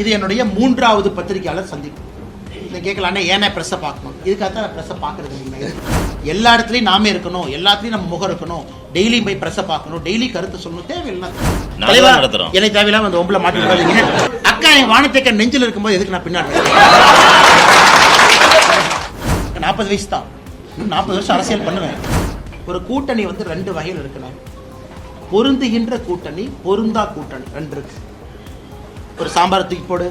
இது என்னுடைய மூன்றாவது பத்திரிகையாளர் சந்திப்பு. இதை கேட்கலாம் ஏன்னா ப்ரெஸ்ஸை பார்க்கணும்? இதுக்காக தான் ப்ரெஸ்ஸை பார்க்கறது இல்லைங்க. எல்லா இடத்துலையும் நாமே இருக்கணும் எல்லாத்துலையும் நம்ம முகம் இருக்கணும். டெய்லி போய் ப்ரெஸ்ஸை பார்க்கணும். டெய்லி கருத்து சொல்லணும். தேவையில்லை. நடத்துறோம். என்னை தேவையில்லாம அந்த ஒம்பளை மாட்டி விடாதீங்க அக்கா என் வானத்தேக்க நெஞ்சில் இருக்கும்போது எதுக்கு நான் பின்னாடி நாற்பது வயசு தான். நாற்பது வருஷம் அரசியல் பண்ணுவேன். ஒரு கூட்டணி வந்து ரெண்டு வகையில் இருக்குண்ணே. பொருந்துகின்ற கூட்டணி பொருந்தா கூட்டணி. ரெண்டு இருக்கு. ஒரு சாம்பார் தூக்கி போடு.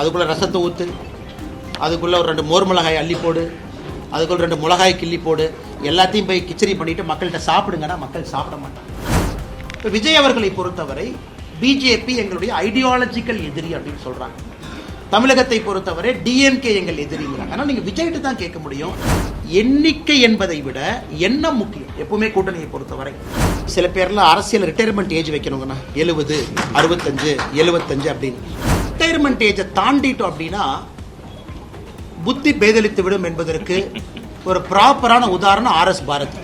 அதுக்குள்ளே ரசத்தை ஊற்று அதுக்குள்ளே ஒரு ரெண்டு மோர் மிளகாய் அள்ளி போடு. அதுக்குள்ள ரெண்டு மிளகாய் கிள்ளி போடு. எல்லாத்தையும் போய் கிச்சடி பண்ணிட்டு மக்கள்கிட்ட சாப்பிடுங்கன்னா மக்கள் சாப்பிட மாட்டாங்க. இப்போ விஜய் அவர்களை பொறுத்தவரை பிஜேபி எங்களுடைய ஐடியாலஜிக்கல் எதிரி அப்படின்னு சொல்கிறாங்க தமிழகத்தை பொறுத்தவரை டிஎம்கே எங்கள் எதிரிங்கிறாங்க ஆனால் நீங்கள் விஜய்கிட்ட தான் கேட்க முடியும். எண்ணிக்கை என்பதை விட எண்ணம் முக்கியம்? எப்பவுமே கூட்டணியை பொறுத்தவரை. சில பேர்லாம் அரசியல் ரிட்டையர்மெண்ட் ஏஜ் வைக்கணுங்கண்ணா. எழுபது அறுபத்தஞ்சு எழுபத்தஞ்சு அப்படின்னு. ரிட்டையர்மெண்ட் ஏஜை தாண்டிட்டோம் அப்படின்னா புத்தி பேதலித்து விடும் என்பதற்கு ஒரு ப்ராப்பரான உதாரணம் ஆர் எஸ் பாரதி.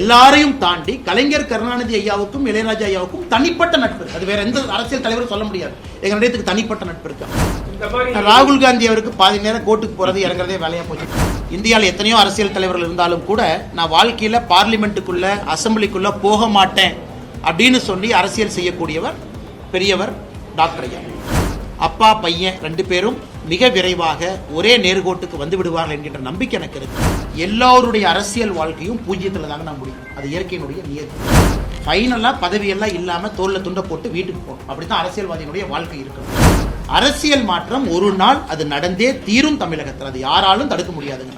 எல்லாரையும் தாண்டி கலைஞர் கருணாநிதி ஐயாவுக்கும் இளையராஜா ஐயாவுக்கும் தனிப்பட்ட நட்பு. அது வேற எந்த அரசியல் தலைவரும் சொல்ல முடியாது. எங்க இடத்துக்கு தனிப்பட்ட நட்பு இருக்கு. ராகுல் காந்தி அவருக்கு பாதி நேரம் கோர்ட்டுக்கு போறது இறங்குறதே வேலையா போச்சு. இந்தியாவில் எத்தனையோ அரசியல் தலைவர்கள் இருந்தாலும் கூட நான் வாழ்க்கையில பார்லிமெண்ட்டுக்குள்ள அசம்பிளிக்குள்ள போக மாட்டேன் அப்படின்னு சொல்லி அரசியல் செய்யக்கூடியவர் பெரியவர் டாக்டர் ஐயா. அப்பா பையன் ரெண்டு பேரும் மிக விரைவாக ஒரே நேர்கோட்டுக்கு வந்து விடுவார்கள் என்கின்ற நம்பிக்கை எனக்கு இருக்கு. எல்லோருடைய அரசியல் வாழ்க்கையும் பூஜ்ஜியத்தில் தாங்க நான் முடியும். அது இயற்கையினுடைய நியதி. ஃபைனலாக பதவியெல்லாம் இல்லாமல் தோல்ல துண்டை போட்டு வீட்டுக்கு போகணும். அப்படித்தான் அரசியல்வாதியினுடைய வாழ்க்கை இருக்கணும். அரசியல் மாற்றம் ஒரு நாள் அது நடந்தே தீரும் தமிழகத்தில். அது யாராலும் தடுக்க முடியாதுங்க.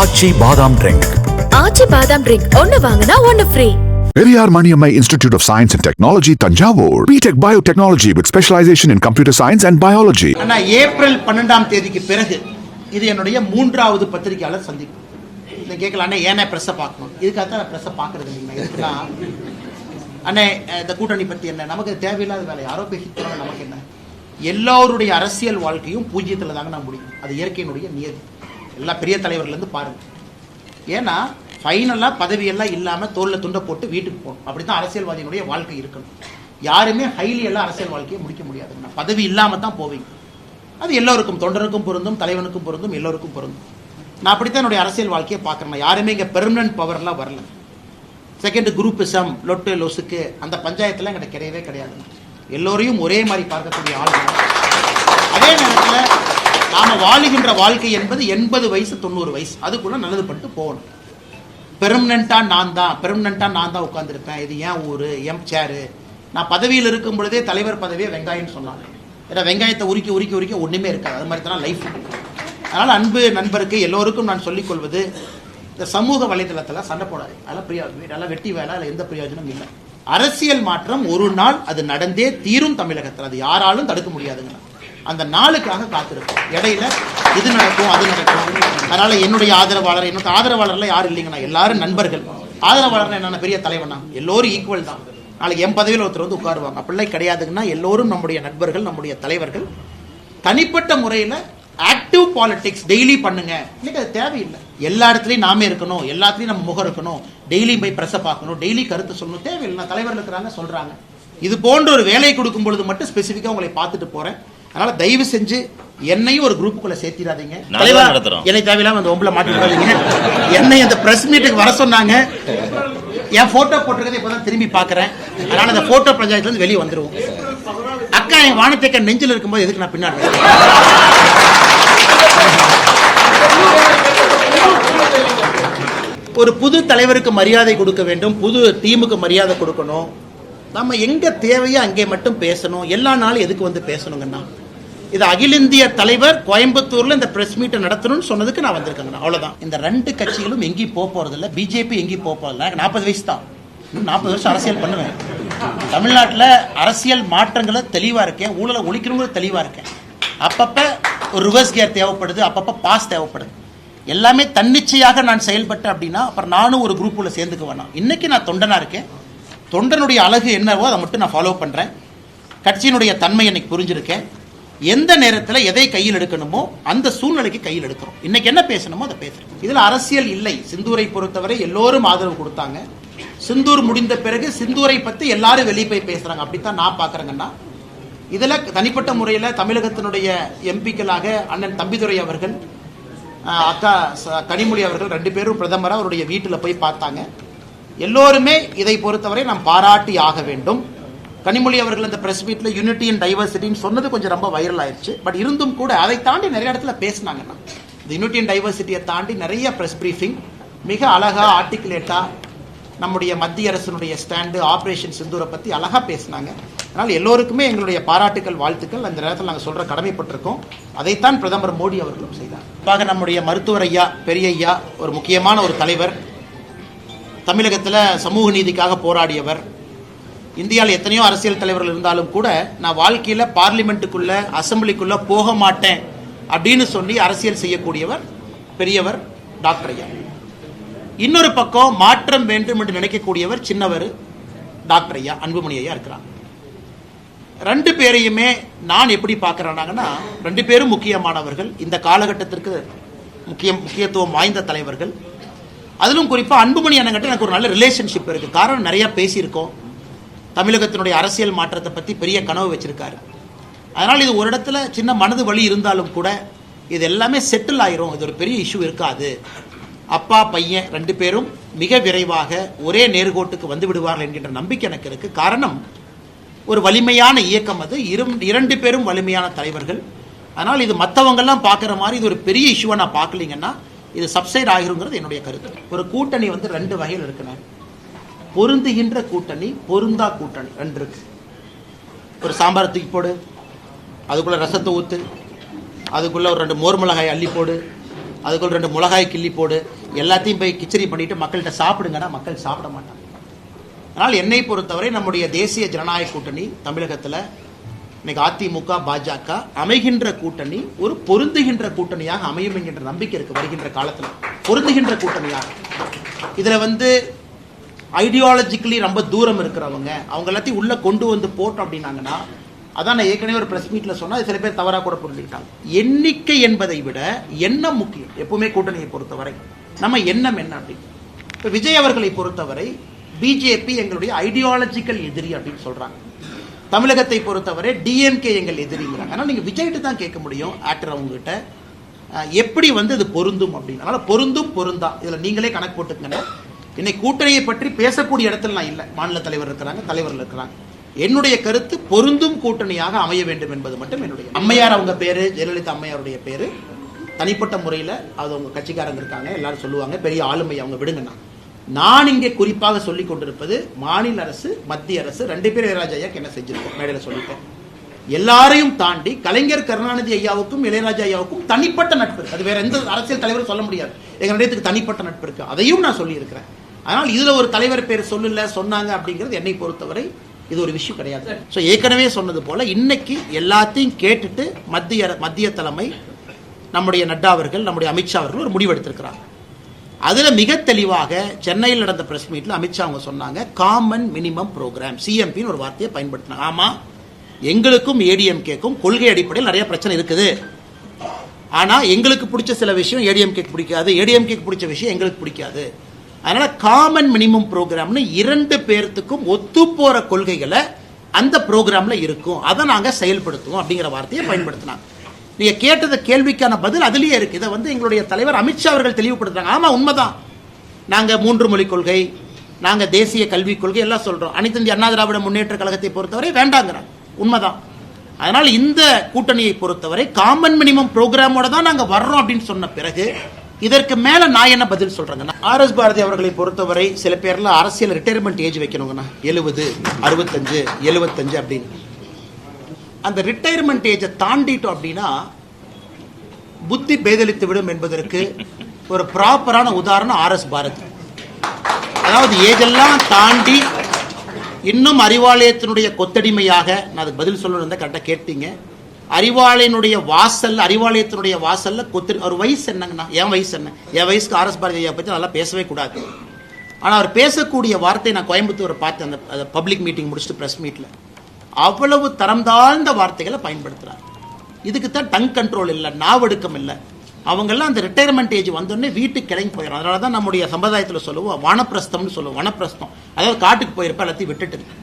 ஆச்சி பாதாம் ட்ரிங்க் ஆச்சி பாதாம் ட்ரிங்க் ஒன்னு வாங்கினா ஒன்னு free Periyar Maniammai institute of science and technology Thanjavur BTech biotechnology with specialisation in computer science and biology ஆனா ஏப்ரல் பன்னெண்டாம் தேதிக்கு பிறகு இது என்னுடைய மூன்றாவது பத்திரிகையாளர் சந்திப்பு. இதை கேட்கலாம். ஏன்னா ப்ரெஸ்ஸை பார்க்கணும்? இதுக்காக தான் ப்ரெஸ்ஸை பார்க்கறது இல்லைங்க. அண்ணே இந்த கூட்டணி பற்றி என்ன? நமக்கு தேவையில்லாத வேலை. யாரோ பேசிக்கிறோம் நமக்கு என்ன? எல்லோருடைய அரசியல் வாழ்க்கையும் பூஜ்ஜியத்தில் தாங்க நான் முடியும். அது இயற்கையினுடைய நியதி. எல்லா பெரிய தலைவர்லேருந்து பாருங்க. ஏன்னா ஃபைனலாக பதவியெல்லாம் இல்லாமல் தோளில் துண்டை போட்டு வீட்டுக்கு போகணும். அப்படி தான் அரசியல்வாதியினுடைய வாழ்க்கை இருக்கணும். யாருமே ஹைலி எல்லாம் அரசியல் வாழ்க்கையை முடிக்க முடியாதுங்க பதவி இல்லாமல் தான் போவீங்க. அது எல்லோருக்கும் தொண்டருக்கும் பொருந்தும் தலைவனுக்கும் பொருந்தும் எல்லோருக்கும் பொருந்தும். நான் அப்படித்தான் என்னுடைய அரசியல் வாழ்க்கையை பார்க்குறேன். யாருமே இங்கே பெர்மனன்ட் பவர்லாம் வரல. செகண்ட் குரூப்பிசம் லொட்டு லொசுக்கு அந்த பஞ்சாயத்தில் எங்கிட்ட கிடையவே கிடையாது. எல்லோரையும் ஒரே மாதிரி பார்க்கக்கூடிய ஆள் அதே நேரத்தில் நாம் வாழுகின்ற வாழ்க்கை என்பது எண்பது வயசு தொண்ணூறு வயசு. அதுக்குள்ளே நல்லது பண்ணிட்டு போகணும். பெர்மனண்டா நான் தான் பெர்மனண்டா நான் தான் உட்காந்துருப்பேன் இது ஏன் ஊரு? எம் சேரு நான் பதவியில் இருக்கும் பொழுதே தலைவர் பதவியை வெங்காயம்னு சொன்னாங்க. ஏன்னா வெங்காயத்தை உருக்கி உருக்கி உருக்கி ஒன்றுமே இருக்காது. அது மாதிரி தான் லைஃப் அதனால் அன்பு நண்பருக்கு எல்லோருக்கும் நான் சொல்லிக்கொள்வது இந்த சமூக வலைதளத்தில் சண்டை போடாது அதெல்லாம் பிரியோஜனம் அதெல்லாம் வெட்டி வேலை அதில் எந்த பிரயோஜனம் இல்லை. அரசியல் மாற்றம் ஒரு நாள் அது நடந்தே தீரும் தமிழகத்தில். அது யாராலும் தடுக்க முடியாதுங்க. அந்த நாளுக்காக காத்திருக்கும் இடையில இது நடக்கும் அது நடக்கும் அதனால என்னுடைய ஆதரவாளர் என்னோட ஆதரவாளர்லாம் யாரும் இல்லைங்கண்ணா எல்லாரும் நண்பர்கள். ஆதரவாளர்னா என்னென்ன பெரிய தலைவனா? எல்லோரும் ஈக்குவல் தான். நாளைக்கு என் பதவியில் ஒருத்தர் வந்து உட்காருவாங்க. அப்படிலாம் கிடையாதுங்கன்னா எல்லோரும் நம்முடைய நண்பர்கள் நம்முடைய தலைவர்கள். தனிப்பட்ட முறையில் ஆக்டிவ் பாலிடிக்ஸ் டெய்லி பண்ணுங்க. இன்னைக்கு அது தேவையில்லை. எல்லா இடத்துலையும் நாமே இருக்கணும். எல்லாத்துலையும் நம்ம முகம் இருக்கணும். டெய்லி போய் ப்ரெஸ்ஸை பார்க்கணும். டெய்லி கருத்து சொல்லணும். தேவையில்லை. நான் இருக்கிறாங்க சொல்கிறாங்க இது போன்ற ஒரு வேலையை கொடுக்கும் பொழுது மட்டும் ஸ்பெசிஃபிக்காக உங்களை பார்த்துட்டு போகிறேன் அதனால் தயவு செஞ்சு என்னையும் ஒரு குரூப்புக்குள்ள சேர்த்திடாதீங்க. தலைவா. என்னை தேவையில்லாம அந்த ஒம்பளை மாட்டி விடாதீங்க என்னை அந்த பிரஸ் மீட்டுக்கு வர சொன்னாங்க. என் போட்டோ போட்டிருக்கதை இப்பதான் திரும்பி பார்க்கறேன். அதனால அந்த போட்டோ பஞ்சாயத்துல இருந்து வெளியே வந்துருவோம். அக்கா என் வானத்தேக்க நெஞ்சில் இருக்கும்போது எதுக்கு நான் பின்னாடி? ஒரு புது தலைவருக்கு மரியாதை கொடுக்க வேண்டும் புது டீமுக்கு மரியாதை கொடுக்கணும். நம்ம எங்க தேவையோ அங்கே மட்டும் பேசணும். எல்லா நாளும் எதுக்கு வந்து பேசணுங்கண்ணா இது அகில இந்திய தலைவர் கோயம்புத்தூர்ல இந்த பிரஸ் மீட்டை நடத்தணும்னு சொன்னதுக்கு நான் வந்திருக்கேங்க அவ்வளவுதான். இந்த ரெண்டு கட்சிகளும் எங்கேயும் போக போறது இல்ல பிஜேபி எங்கேயும் போக போறதில்ல. நாற்பது வயசு தான். நாற்பது வருஷம் அரசியல் பண்ணுவேன். தமிழ்நாட்டில் அரசியல் மாற்றங்களை தெளிவா இருக்கேன். ஊழலை ஒழிக்கணுங்கிற தெளிவா இருக்கேன். அப்பப்ப ஒரு ரிவர்ஸ் கியர் தேவைப்படுது. அப்பப்ப பாஸ் தேவைப்படுது. எல்லாமே தன்னிச்சையாக நான் செயல்பட்டேன் அப்படின்னா அப்புறம் நானும் ஒரு குரூப்பில் சேர்ந்துக்க வேணாம். இன்னைக்கு நான் தொண்டனா இருக்கேன். தொண்டனுடைய அழகு என்னவோ அதை மட்டும் நான் ஃபாலோ பண்றேன். கட்சியினுடைய தன்மை எனக்கு புரிஞ்சிருக்கேன். எந்த நேரத்தில் எதை கையில் எடுக்கணுமோ அந்த சூழ்நிலைக்கு கையில் எடுக்கிறோம். இன்னைக்கு என்ன பேசணுமோ அதை பேசுறோம். இதில் அரசியல் இல்லை. சிந்தூரை பொறுத்தவரை எல்லோரும் ஆதரவு கொடுத்தாங்க. சிந்தூர் முடிந்த பிறகு சிந்தூரை பற்றி எல்லாரும் வெளியே போய் பேசுறாங்க. அப்படித்தான் நான் பார்க்குறேங்கன்னா இதில் தனிப்பட்ட முறையில் தமிழகத்தினுடைய எம்பிக்களாக அண்ணன் தம்பிதுரை அவர்கள் அக்கா ச- கனிமொழி அவர்கள் ரெண்டு பேரும் பிரதமராக அவருடைய வீட்டில் போய் பார்த்தாங்க. எல்லோருமே இதை பொறுத்தவரை நாம் பாராட்டி ஆக வேண்டும். கனிமொழி அவர்கள் அந்த பிரஸ் மீட்டில் யூனிட்டி அண்ட் டைவர்சிட்டின்னு சொன்னது கொஞ்சம் ரொம்ப வைரல் ஆயிருச்சு. பட் இருந்தும் கூட அதை தாண்டி நிறைய இடத்துல பேசினாங்கன்னா இந்த யூனிட்டி அண்ட் டைவர்சிட்டியை தாண்டி நிறைய பிரஸ் பிரீஃபிங் மிக அழகா ஆர்டிகுலேட்டா நம்முடைய மத்திய அரசினுடைய ஸ்டாண்டு ஆபரேஷன் சிந்தூரை பத்தி அழகா பேசினாங்க. அதனால் எல்லோருக்குமே எங்களுடைய பாராட்டுக்கள் வாழ்த்துக்கள். அந்த நேரத்தில் நாங்கள் சொல்கிற கடமைப்பட்டிருக்கோம். அதைத்தான் பிரதமர் மோடி அவர்களும் செய்தார். குறிப்பாக நம்முடைய மருத்துவர் ஐயா பெரிய ஐயா ஒரு முக்கியமான ஒரு தலைவர் தமிழகத்தில் சமூக நீதிக்காக போராடியவர் இந்தியாவில் எத்தனையோ அரசியல் தலைவர்கள் இருந்தாலும் கூட நான் வாழ்க்கையில் பார்லிமெண்ட்டுக்குள்ள அசம்பிளிக்குள்ள போக மாட்டேன் அப்படின்னு சொல்லி அரசியல் செய்யக்கூடியவர் பெரியவர் டாக்டர் ஐயா. இன்னொரு பக்கம் மாற்றம் வேண்டும் என்று நினைக்கக்கூடியவர் சின்னவர் டாக்டர் ஐயா அன்புமணி ஐயா இருக்கிறாங்க ரெண்டு பேரையுமே நான் எப்படி பார்க்குறேனாங்கன்னா ரெண்டு பேரும் முக்கியமானவர்கள். இந்த காலகட்டத்திற்கு முக்கிய முக்கியத்துவம் வாய்ந்த தலைவர்கள். அதிலும் குறிப்பாக அன்புமணி அண்ணங்கிட்ட எனக்கு ஒரு நல்ல ரிலேஷன்ஷிப் இருக்குது காரணம் நிறையா பேசியிருக்கோம். தமிழகத்தினுடைய அரசியல் மாற்றத்தை பற்றி பெரிய கனவு வச்சிருக்காரு. அதனால் இது ஒரு இடத்துல சின்ன மனது வலி இருந்தாலும் கூட இது எல்லாமே செட்டில் ஆயிரும். இது ஒரு பெரிய இஷ்யூ இருக்காது. அப்பா பையன் ரெண்டு பேரும் மிக விரைவாக ஒரே நேர்கோட்டுக்கு வந்து விடுவார்கள் என்கின்ற நம்பிக்கை எனக்கு இருக்கு. காரணம் ஒரு வலிமையான இயக்கம் அது. இரு இரண்டு பேரும் வலிமையான தலைவர்கள். அதனால் இது மற்றவங்கெல்லாம் பார்க்குற மாதிரி இது ஒரு பெரிய இஷ்யூவை நான் பார்க்கலீங்கன்னா இது சப்சைட் ஆகிருங்கிறது என்னுடைய கருத்து. ஒரு கூட்டணி வந்து ரெண்டு வகையில் இருக்குண்ணே பொருந்துகின்ற கூட்டணி பொருந்தா கூட்டணி ரெண்டு இருக்கு ஒரு சாம்பார் தூக்கி போடு அதுக்குள்ள ரசத்தை ஊத்து அதுக்குள்ள ஒரு ரெண்டு மோர் மிளகாய் அள்ளி போடு அதுக்குள்ள ரெண்டு மிளகாய் கிள்ளி போடு எல்லாத்தையும் போய் கிச்சடி பண்ணிட்டு மக்கள்கிட்ட சாப்பிடுங்கன்னா மக்கள் சாப்பிட மாட்டாங்க. அதனால் என்னை பொறுத்தவரை நம்முடைய தேசிய ஜனநாயக கூட்டணி தமிழகத்தில் இன்னைக்கு அதிமுக பாஜக அமைகின்ற கூட்டணி ஒரு பொருந்துகின்ற கூட்டணியாக அமையும் என்கின்ற நம்பிக்கை இருக்கு வருகின்ற காலத்தில். பொருந்துகின்ற கூட்டணியாக. இதுல வந்து ஐடியாலஜிக்கலி ரொம்ப தூரம் இருக்கிறவங்க அவங்க எல்லாத்தையும் உள்ள கொண்டு வந்து போட்டோம் அப்படின்னாங்கன்னா அதான் நான் ஏற்கனவே ஒரு பிரஸ் மீட்ல சொன்னா அது சில பேர் தவறா கூட புரிஞ்சுக்கிட்டாங்க. எண்ணிக்கை என்பதை விட எண்ணம் முக்கியம். எப்பவுமே கூட்டணியை பொறுத்தவரை. நம்ம எண்ணம் என்ன அப்படின்னு இப்ப விஜய் அவர்களை பொறுத்தவரை பிஜேபி எங்களுடைய ஐடியாலஜிக்கல் எதிரி அப்படின்னு சொல்றாங்க. தமிழகத்தை பொறுத்தவரை டிஎம்கே எங்கள் எதிரிங்கிறாங்க. ஆனால் நீங்கள் விஜய்கிட்ட தான் கேட்க முடியும் ஆக்டர் அவங்ககிட்ட. எப்படி வந்து இது பொருந்தும் அப்படின்னு. அதனால் பொருந்தும் பொருந்தா. இதில் நீங்களே கணக்கு போட்டுக்கங்கன்னா இன்னைக்கு கூட்டணியை பற்றி பேசக்கூடிய இடத்துல நான் இல்லை. மாநில தலைவர் இருக்கிறாங்க தலைவர்கள் இருக்கிறாங்க. என்னுடைய கருத்து பொருந்தும் கூட்டணியாக அமைய வேண்டும் என்பது மட்டும் என்னுடைய அம்மையார் அவங்க பேரு ஜெயலலிதா அம்மையாருடைய பேரு. தனிப்பட்ட முறையில் அது அவங்க கட்சிக்காரங்க இருக்காங்க எல்லாரும் சொல்லுவாங்க பெரிய ஆளுமை அவங்க விடுங்கண்ணா நான் இங்கே குறிப்பாக சொல்லிக் கொண்டிருப்பது மாநில அரசு மத்திய அரசு ரெண்டு பேரும் இளையராஜா ஐயாக்கு என்ன செஞ்சிருக்கோம் மேடையில் சொல்லிட்டேன். எல்லாரையும் தாண்டி கலைஞர் கருணாநிதி ஐயாவுக்கும் இளையராஜா ஐயாவுக்கும் தனிப்பட்ட நட்பு அது வேற எந்த அரசியல் தலைவரும் சொல்ல முடியாது. எங்க ரெண்டுத்துக்கு தனிப்பட்ட நட்பு இருக்கு. அதையும் நான் சொல்லியிருக்கிறேன். அதனால் இதுல ஒரு தலைவர் பேர் சொல்லல சொன்னாங்க அப்படிங்கிறது என்னை பொறுத்தவரை இது ஒரு விஷயம் கிடையாது. ஸோ ஏற்கனவே சொன்னது போல இன்னைக்கு எல்லாத்தையும் கேட்டுட்டு மத்திய மத்திய தலைமை நம்முடைய நட்டா அவர்கள் நம்முடைய அமித்ஷா அவர்கள் ஒரு முடிவெடுத்திருக்கிறாங்க அதில் மிக தெளிவாக சென்னையில் நடந்த பிரஸ் மீட்டில் அமித்ஷா அவங்க சொன்னாங்க காமன் மினிமம் ப்ரோக்ராம் சிஎம்பின்னு ஒரு வார்த்தையை பயன்படுத்தினாங்க. ஆமாம் எங்களுக்கும் ஏடிஎம்கேக்கும் கொள்கை அடிப்படையில் நிறைய பிரச்சனை இருக்குது. ஆனால் எங்களுக்கு பிடிச்ச சில விஷயம் ஏடிஎம்கேக்கு பிடிக்காது ஏடிஎம்கேக்கு பிடிச்ச விஷயம் எங்களுக்கு பிடிக்காது. அதனால காமன் மினிமம் ப்ரோக்ராம்னு இரண்டு பேர்த்துக்கும் ஒத்து போற கொள்கைகளை அந்த ப்ரோக்ராம்ல இருக்கும். அதை நாங்க செயல்படுத்துவோம் அப்படிங்கிற வார்த்தையை பயன்படுத்தினாங்க. நீங்க கேட்டது கேள்விக்கான பதில் அதுலயே இருக்கு. இதை வந்து எங்களுடைய தலைவர் அமித்ஷா அவர்கள் தெளிவுபடுத்துறாங்க. ஆமா உண்மைதான். நாங்க மூன்று மொழி கொள்கை நாங்க தேசிய கல்விக் கொள்கை எல்லாம் சொல்றோம். அனைத்து இந்திய அண்ணா திராவிட முன்னேற்ற கழகத்தை பொறுத்தவரை வேண்டாங்கிறாங்க. உண்மைதான். அதனால் இந்த கூட்டணியை பொறுத்தவரை காமன் மினிமம் ப்ரோக்ராமோட தான் நாங்க வர்றோம் அப்படின்னு சொன்ன பிறகு இதற்கு மேல நான் என்ன பதில் சொல்றேங்கண்ணா ஆர் எஸ் பாரதி அவர்களை பொறுத்தவரை சில பேர்ல அரசியல் ரிட்டையர்மெண்ட் ஏஜ் வைக்கணுங்கண்ணா. எழுபது அறுபத்தஞ்சு எழுபத்தஞ்சு அப்படின்னு. அந்த ரிட்டையர்மெண்ட் ஏஜை தாண்டிட்டோம் அப்படின்னா புத்தி பேதலித்து விடும் என்பதற்கு ஒரு ப்ராப்பரான உதாரணம் ஆர் எஸ் பாரதி. அதாவது ஏஜெல்லாம் தாண்டி இன்னும் அறிவாலயத்தினுடைய கொத்தடிமையாக நான் அதுக்கு பதில் சொல்லணும் கரெக்டாக கேட்டீங்க. அறிவாலயனுடைய வாசல் அறிவாலயத்தினுடைய வாசல்ல கொத்து அவர் வயசு என்னங்கண்ணா? என் வயசு என்ன? என் வயசுக்கு ஆர்எஸ் பாரதி ஐயா பற்றி நல்லா பேசவே கூடாது. ஆனால் அவர் பேசக்கூடிய வார்த்தை நான் கோயம்புத்தூரை பார்த்தேன் அந்த பப்ளிக் மீட்டிங் முடிச்சுட்டு ப்ரெஸ் மீட்டில் அவ்வளவு தரம் தாழ்ந்த வார்த்தைகளை பயன்படுத்துறார். இதுக்கு தான் டங் கண்ட்ரோல் இல்லை நாவடுக்கம் இல்லை. அவங்கெல்லாம் அந்த ரிட்டையர்மெண்ட் ஏஜ் வந்தோடனே வீட்டுக்கு கிளம்பி போயிடும் அதனால தான் நம்முடைய சம்பிரதாயத்தில் சொல்லுவோம் வனப்பிரஸ்தம்னு சொல்லுவோம் வனப்பிரஸ்தம். அதாவது காட்டுக்கு போயிருப்ப எல்லாத்தையும் விட்டுட்டு.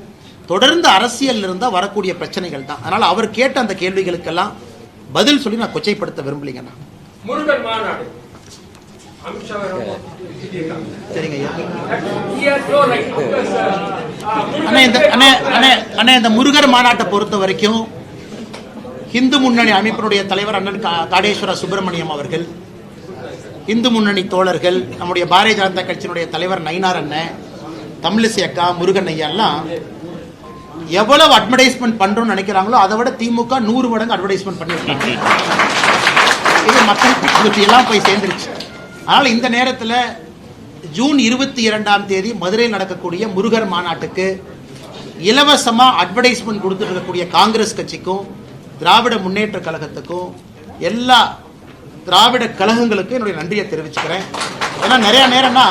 தொடர்ந்து அரசியல் இருந்தால் வரக்கூடிய பிரச்சனைகள் தான். அதனால் அவர் கேட்ட அந்த கேள்விகளுக்கெல்லாம் பதில் சொல்லி நான் கொச்சைப்படுத்த விரும்பலைங்கண்ணா முருகன் மாநாடு. ஐயா ரைட் அண்ணே இந்த அண்ணே அண்ணே அண்ணே இந்த முருகர் மாநாட்டை பொறுத்த வரைக்கும் இந்து முன்னணி அமைப்பினுடைய தலைவர் அண்ணன் கா- காடேஸ்வர சுப்பிரமணியம் அவர்கள் இந்து முன்னணி தோழர்கள் நம்முடைய பாரதிய ஜனதா கட்சியினுடைய தலைவர் நயினார் அண்ணன் தமிழிசை அக்கா முருகன் ஐயா எல்லாம் எவ்வளவு அட்வர்டைஸ்மெண்ட் பண்றோம்னு நினைக்கிறாங்களோ அதை விட திமுக நூறு மடங்கு அட்வர்டைஸ்மெண்ட் பண்ணிருக்காங்க இது மக்கள் எல்லாம் போய் சேர்ந்துருச்சு. அதனால இந்த நேரத்தில் ஜூன் இருபத்தி இரண்டாம் தேதி மதுரையில் நடக்கக்கூடிய முருகர் மாநாட்டுக்கு இலவசமாக அட்வர்டைஸ்மெண்ட் கொடுத்துட்டு இருக்கக்கூடிய காங்கிரஸ் கட்சிக்கும் திராவிட முன்னேற்ற கழகத்துக்கும் எல்லா திராவிட கழகங்களுக்கும் என்னுடைய நன்றியை தெரிவிச்சுக்கிறேன். ஏன்னா நிறைய நேரம்னா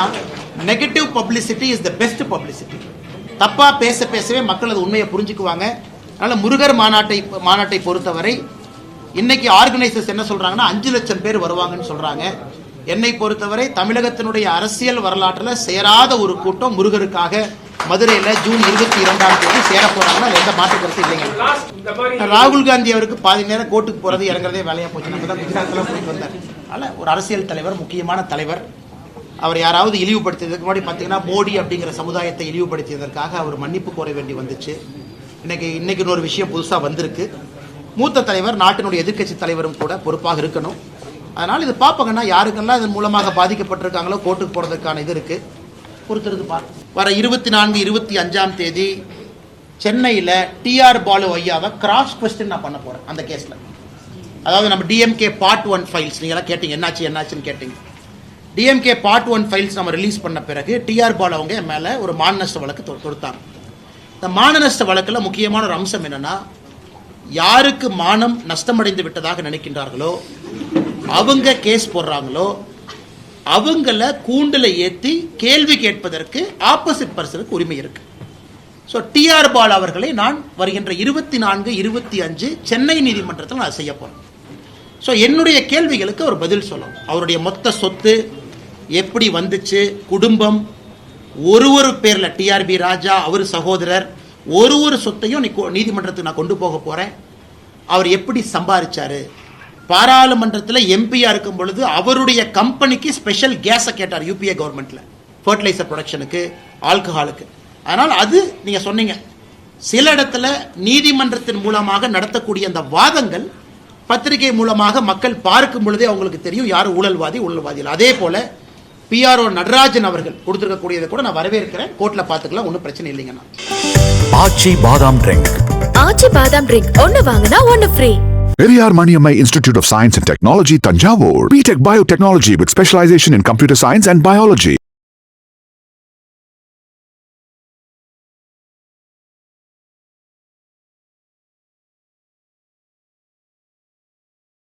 negative publicity is the best publicity தப்பா பேச பேசவே மக்கள் அது உண்மையை புரிஞ்சுக்குவாங்க. அதனால முருகர் மாநாட்டை மாநாட்டை பொறுத்தவரை இன்னைக்கு ஆர்கனைசர்ஸ் என்ன சொல்றாங்கன்னா அஞ்சு லட்சம் பேர் வருவாங்கன்னு சொல்றாங்க. என்னை பொறுத்தவரை தமிழகத்தினுடைய அரசியல் வரலாற்றில் சேராத ஒரு கூட்டம் முருகருக்காக மதுரையில் ஜூன் இருபத்தி இரண்டாம் தேதி சேர போறாங்கன்னா எந்த மாற்று கருத்து இல்லைங்க. ராகுல் காந்தி அவருக்கு பாதி நேரம் கோர்ட்டுக்கு போறது இறங்குறதே வேலையா போச்சு. நம்ம தான் குஜராத்தில் போயிட்டு வந்தார். அதனால ஒரு அரசியல் தலைவர் முக்கியமான தலைவர் அவர் யாராவது இழிவுபடுத்தியதுக்கு முன்னாடி பார்த்தீங்கன்னா மோடி அப்படிங்கிற சமுதாயத்தை இழிவுபடுத்தியதற்காக அவர் மன்னிப்பு கோர வேண்டி வந்துச்சு. இன்னைக்கு இன்னைக்கு இன்னொரு விஷயம் புதுசாக வந்திருக்கு. மூத்த தலைவர் நாட்டினுடைய எதிர்க்கட்சி தலைவரும் கூட பொறுப்பாக இருக்கணும். அதனால் இது பார்ப்பாங்கன்னா யாருக்கெல்லாம் இதன் மூலமாக பாதிக்கப்பட்டிருக்காங்களோ கோர்ட்டுக்கு போகிறதுக்கான இது இருக்குது பொறுத்திருந்து பார்ப்போம் வர இருபத்தி நான்கு இருபத்தி அஞ்சாம் தேதி சென்னையில் டிஆர் பாலு ஐயாவை கிராஸ் கொஸ்டின் நான் பண்ண போகிறேன் அந்த கேஸில். அதாவது நம்ம டிஎம்கே பார்ட் ஒன் ஃபைல்ஸ் நீங்களாம் கேட்டீங்க. என்னாச்சு என்னாச்சுன்னு கேட்டீங்க. டிஎம்கே பார்ட் ஒன் ஃபைல்ஸ் நம்ம ரிலீஸ் பண்ண பிறகு டிஆர் பால் அவங்க என் மேலே ஒரு மானநஷ்ட வழக்கு தொ- தொடுத்தாங்க. இந்த மானநஷ்ட வழக்கில் முக்கியமான ஒரு அம்சம் என்னன்னா யாருக்கு மானம் நஷ்டமடைந்து விட்டதாக நினைக்கின்றார்களோ அவங்க கேஸ் போடுறாங்களோ அவங்கள கூண்டில் ஏற்றி கேள்வி கேட்பதற்கு ஆப்போசிட் பர்சனுக்கு உரிமை இருக்கு. ஸோ டிஆர் பால் அவர்களை நான் வருகின்ற இருபத்தி நான்கு இருபத்தி அஞ்சு சென்னை நீதிமன்றத்தில் நான் செய்ய போகிறேன் ஸோ என்னுடைய கேள்விகளுக்கு அவர் பதில் சொல்லணும். அவருடைய மொத்த சொத்து எப்படி வந்துச்சு? குடும்பம். ஒரு ஒரு பேரில் டிஆர்பி ராஜா அவர் சகோதரர். ஒரு ஒரு சொத்தையும் நீ கொ- நீதிமன்றத்துக்கு நான் கொண்டு போக போகிறேன் அவர் எப்படி சம்பாதிச்சாரு பாராளுமன்றத்தில் எம்பியாக இருக்கும் பொழுது அவருடைய கம்பெனிக்கு ஸ்பெஷல் கேஸை கேட்டார் யூபிஏ கவர்மெண்ட்டில் ஃபர்டிலைசர் ப்ரொடக்ஷனுக்கு ஆல்கஹாலுக்கு அதனால் அது நீங்கள் சொன்னீங்க. சில இடத்துல நீதிமன்றத்தின் மூலமாக நடத்தக்கூடிய அந்த வாதங்கள் பத்திரிகை மூலமாக மக்கள் பார்க்கும் பொழுதே அவங்களுக்கு தெரியும் யார் ஊழல்வாதி ஊழல்வாதி அதே போல பிஆர்ஓ நடராஜன் அவர்கள் கொடுத்துருக்கக்கூடியதை கூட நான் வரவேற்கிறேன் கோர்ட்ல பார்த்துக்கலாம் ஒன்றும் பிரச்சனை இல்லைங்கண்ணா ஆச்சி பாதாம் ட்ரிங்க் ஆச்சி பாதாம் ட்ரிங்க் ஒன்னு வாங்கினா ஒன்னு free Periyar Maniammai Institute of Science and Technology, Tanjavur. BTech Biotechnology with specialization in computer science and biology.